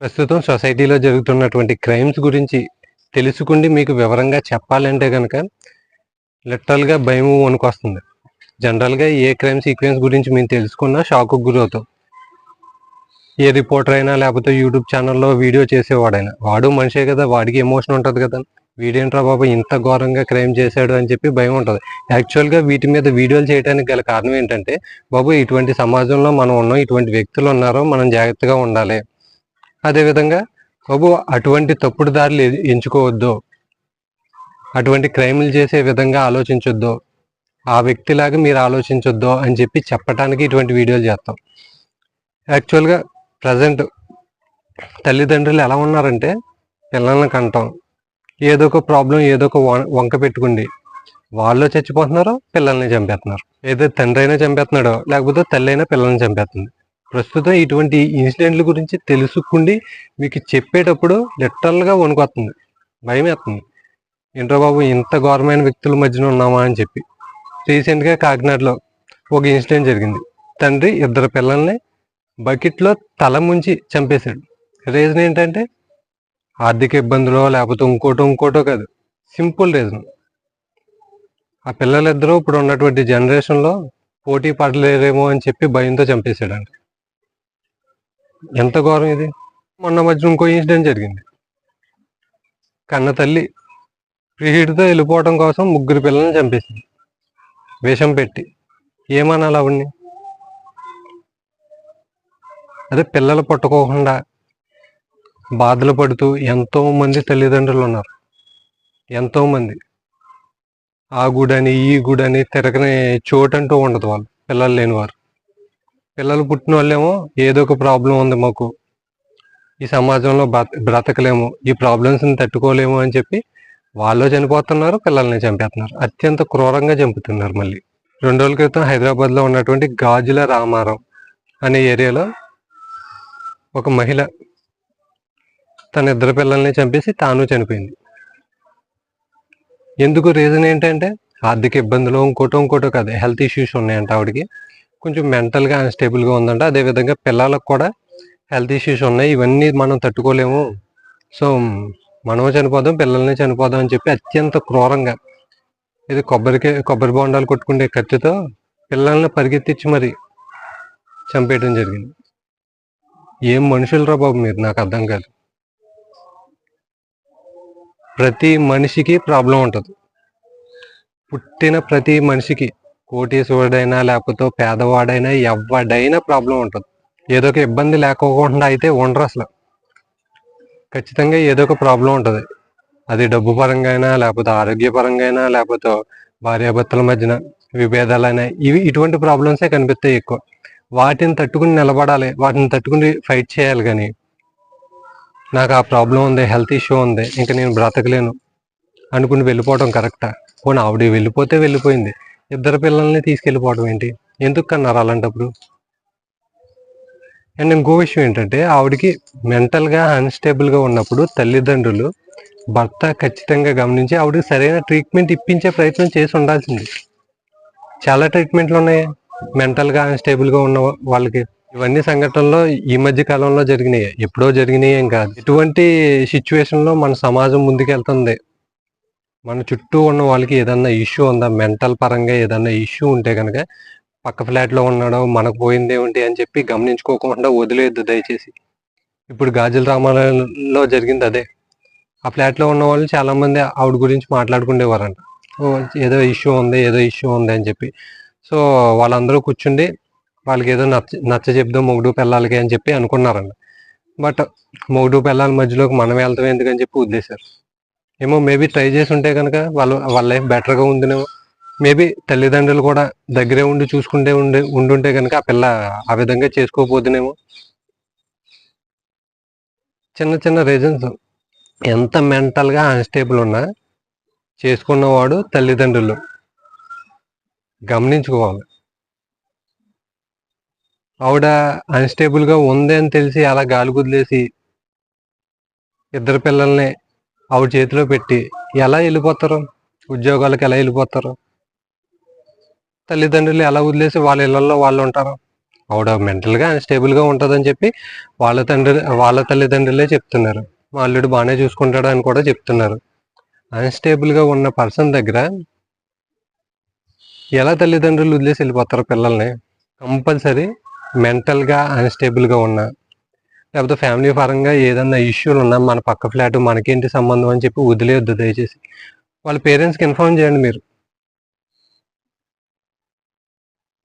ప్రస్తుతం సొసైటీలో జరుగుతున్నటువంటి క్రైమ్స్ గురించి తెలుసుకుండి మీకు వివరంగా చెప్పాలంటే కనుక లిటరల్గా భయం వణుకొస్తుంది. జనరల్గా ఏ క్రైమ్ సీక్వెన్స్ గురించి మేము తెలుసుకున్నా షాక్కు గురవుతాం. ఏ రిపోర్టర్ అయినా లేకపోతే యూట్యూబ్ ఛానల్లో వీడియో చేసేవాడైనా. వాడు మనిషే కదా వాడికి ఎమోషన్ ఉంటుంది కదా. వీడేంట్రా బాబు ఇంత ఘోరంగా క్రైమ్ చేశాడు అని చెప్పి భయం ఉంటుంది. యాక్చువల్గా వీటి మీద వీడియోలు చేయడానికి గల కారణం ఏంటంటే బాబు ఇటువంటి సమాజంలో మనం ఉన్నాం ఇటువంటి వ్యక్తులు ఉన్నారో మనం జాగ్రత్తగా ఉండాలి. అదేవిధంగా బాబు అటువంటి తప్పుడు దారులు ఎంచుకోవద్దు. అటువంటి క్రైములు చేసే విధంగా ఆలోచించొద్దు. ఆ వ్యక్తిలాగా మీరు ఆలోచించొద్దు అని చెప్పి చెప్పడానికి ఇటువంటి వీడియోలు చేస్తాం. యాక్చువల్గా ప్రజెంట్ తల్లిదండ్రులు ఎలా ఉన్నారంటే పిల్లల్ని కంటాం. ఏదో ఒక ప్రాబ్లం ఏదో ఒక వం- వంక పెట్టుకుండి. వాళ్ళు చచ్చిపోతున్నారు పిల్లల్ని చంపేస్తున్నారు. ఏదో తండ్రి అయినా చంపేస్తున్నాడో లేకపోతే తల్లి అయినా పిల్లల్ని చంపేస్తుంది. ప్రస్తుతం ఇటువంటి ఇన్సిడెంట్ల గురించి తెలుసుకుండి మీకు చెప్పేటప్పుడు లిటరల్గా వణుకొస్తుంది. భయం వేస్తుంది బాబు ఇంత ఘోరమైన వ్యక్తుల మధ్యన ఉన్నామా అని చెప్పి. రీసెంట్గా కాకినాడలో ఒక ఇన్సిడెంట్ జరిగింది. తండ్రి ఇద్దరు పిల్లల్ని బకెట్లో తల ముంచి చంపేశాడు. రీజన్ ఏంటంటే ఆర్థిక ఇబ్బందులో లేకపోతే ఇంకోటో ఇంకోటో కాదు. Simple reason. ఆ పిల్లలిద్దరూ ఇప్పుడు ఉన్నటువంటి జనరేషన్లో పోటీ పడలేరేమో అని చెప్పి భయంతో చంపేశాడండి ఎంత ఘోరం ఇది? మొన్న మధ్య ఇంకో ఇన్సిడెంట్ జరిగింది. కన్న తల్లి ప్రియుడితో వెళ్ళిపోవడం కోసం ముగ్గురు పిల్లల్ని చంపేసింది. విషం పెట్టి. ఏమనాలి ఆవిడ్ని? అదే పిల్లలు పట్టుకోకుండా బాధలు పడుతూ ఎంతో మంది తల్లిదండ్రులు ఉన్నారు. ఎంతో మంది ఆ గుడని ఈ గుడని తిరగని చోటంటూ అంటూ ఉండదు వాళ్ళు. పిల్లలు లేనివారు. పిల్లలు పుట్టిన వాళ్ళేమో ఏదో ఒక ప్రాబ్లం ఉంది మాకు. ఈ సమాజంలో బ్రత బ్రతకలేము. ఈ ప్రాబ్లమ్స్ని తట్టుకోలేము అని చెప్పి వాళ్ళు చనిపోతున్నారు పిల్లల్ని చంపేస్తున్నారు. అత్యంత క్రూరంగా చంపుతున్నారు మళ్ళీ. రెండు రోజుల క్రితం హైదరాబాద్లో ఉన్నటువంటి గాజుల రామారం అనే ఏరియాలో ఒక మహిళ తన ఇద్దరు పిల్లల్ని చంపేసి తాను చనిపోయింది. ఎందుకు రీజన్ ఏంటంటే ఆర్థిక ఇబ్బందులు ఇంకోటో ఇంకోటో కాదు హెల్త్ ఇష్యూస్ ఉన్నాయంట ఆవిడకి. కొంచెం మెంటల్గా అన్స్టేబుల్గా ఉందంట. అదేవిధంగా పిల్లలకు కూడా హెల్త్ ఇష్యూస్ ఉన్నాయి. ఇవన్నీ మనం తట్టుకోలేము. సో మనము చనిపోదాం పిల్లల్ని చనిపోదాం అని చెప్పి అత్యంత క్రూరంగా ఇది కొబ్బరికి కొబ్బరి బొండాలు కొట్టుకునే కత్తితో పిల్లల్ని పరిగెత్తించి మరి చంపేయడం జరిగింది. ఏం మనుషులరా బాబు మీరు? నాకు అర్థం కాదు. ప్రతి మనిషికి ప్రాబ్లం ఉంటుంది. పుట్టిన ప్రతి మనిషికి కోటీశ్వరుడైనా లేకపోతే పేదవాడైనా ఎవడైనా ప్రాబ్లం ఉంటుంది. ఏదో ఒక ఇబ్బంది లేకోకుండా అయితే ఉండరు అసలు. ఖచ్చితంగా ఏదో ఒక ప్రాబ్లం ఉంటుంది. అది డబ్బు పరంగా అయినా లేకపోతే ఆరోగ్యపరంగా అయినా లేకపోతే భార్యాభర్తల మధ్యన విభేదాలైనా ఇవి ఇటువంటి ప్రాబ్లమ్సే కనిపిస్తాయి ఎక్కువ. వాటిని తట్టుకుని నిలబడాలి వాటిని తట్టుకుని ఫైట్ చేయాలి కానీ. నాకు ఆ ప్రాబ్లం ఉంది హెల్త్ ఇష్యూ ఉంది ఇంకా నేను బ్రతకలేను అనుకుని వెళ్ళిపోవడం కరెక్టా పోనీ ఆవిడ వెళ్ళిపోతే వెళ్ళిపోయింది. ఇద్దరు పిల్లల్ని తీసుకెళ్ళిపోవడం ఏంటి? ఎందుకు కన్నారు అలాంటప్పుడు? అండ్ ఇంకో విషయం ఏంటంటే ఆవిడకి మెంటల్గా అన్స్టేబుల్గా ఉన్నప్పుడు తల్లిదండ్రులు భర్త ఖచ్చితంగా గమనించి ఆవిడకి సరైన ట్రీట్మెంట్ ఇప్పించే ప్రయత్నం చేసి ఉండాల్సింది. చాలా ట్రీట్మెంట్లు ఉన్నాయి. మెంటల్గా అన్స్టేబుల్గా ఉన్న వాళ్ళకి. ఇవన్నీ సంఘటనలో ఈ మధ్య కాలంలో జరిగినాయి. ఎప్పుడో జరిగినాయి ఏం కాదు. ఇటువంటి సిచ్యువేషన్లో మన సమాజం ముందుకెళ్తుంది. మన చుట్టూ ఉన్న వాళ్ళకి ఏదన్నా ఇష్యూ ఉందా? మెంటల్ పరంగా ఏదన్నా ఇష్యూ ఉంటే కనుక పక్క ఫ్లాట్లో ఉన్నాడో మనకు పోయింది ఏమిటి అని చెప్పి గమనించుకోకుండా వదిలేయద్దు దయచేసి. ఇప్పుడు గాజుల రామాలయంలో జరిగింది అదే. ఆ ఫ్లాట్లో ఉన్న వాళ్ళు చాలామంది ఆవిడ గురించి మాట్లాడుకునేవారంట ఓ ఏదో ఇష్యూ ఉంది ఏదో ఇష్యూ ఉంది అని చెప్పి. సో వాళ్ళందరూ కూర్చుండి వాళ్ళకి ఏదో నచ్చ నచ్చ చెప్దాం మొగుడు పిల్లలకి అని చెప్పి అనుకున్నారండి బట్ మొగుడు పిల్లల మధ్యలోకి మనం వెళ్తాం ఎందుకని చెప్పి ఉద్దేశారు ఏమో మేబీ ట్రై చేసి ఉంటే కనుక వాళ్ళ వాళ్ళ లైఫ్ బెటర్గా ఉందినేమో. మేబీ తల్లిదండ్రులు కూడా దగ్గరే ఉండి చూసుకుంటే ఉండే ఉండుంటే కనుక ఆ పిల్ల ఆ విధంగా చేసుకోకపోతేనేమో. చిన్న చిన్న రీజన్స్ ఎంత మెంటల్గా అన్స్టేబుల్ ఉన్నా చేసుకున్నవాడు తల్లిదండ్రులు. గమనించుకోవాలి. ఆవిడ అన్స్టేబుల్గా ఉంది అని తెలిసి అలా గాలి కుదిలేసి ఇద్దరు పిల్లల్ని ఆవిడ చేతిలో పెట్టి ఎలా వెళ్ళిపోతారు? ఉద్యోగాలకు ఎలా వెళ్ళిపోతారు? తల్లిదండ్రులు ఎలా వదిలేసి వాళ్ళ ఇళ్ళలో వాళ్ళు ఉంటారు? ఆవిడ మెంటల్గా అన్స్టేబుల్గా ఉంటుందని చెప్పి వాళ్ళ తండ్రి వాళ్ళ తల్లిదండ్రులే చెప్తున్నారు. మా అల్లుడు బాగానే చూసుకుంటాడు అని కూడా చెప్తున్నారు. అన్స్టేబుల్గా ఉన్న పర్సన్ దగ్గర ఎలా తల్లిదండ్రులు వదిలేసి వెళ్ళిపోతారు పిల్లల్ని? కంపల్సరీ మెంటల్గా అన్స్టేబుల్గా ఉన్న లేకపోతే ఫ్యామిలీ పరంగా ఏదన్నా ఇష్యూలు ఉన్నా మన పక్క ఫ్లాట్ మనకేంటి సంబంధం అని చెప్పి వదిలేయొద్దు దయచేసి. వాళ్ళ పేరెంట్స్కి ఇన్ఫార్మ్ చేయండి మీరు.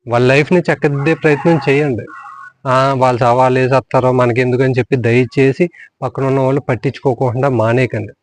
వాళ్ళ లైఫ్ని చక్కదిద్దే ప్రయత్నం చేయండి. వాళ్ళు సవాళ్ళు వేసేస్తారో మనకెందుకని చెప్పి దయచేసి పక్కన ఉన్న వాళ్ళు పట్టించుకోకుండా మానేయకండి.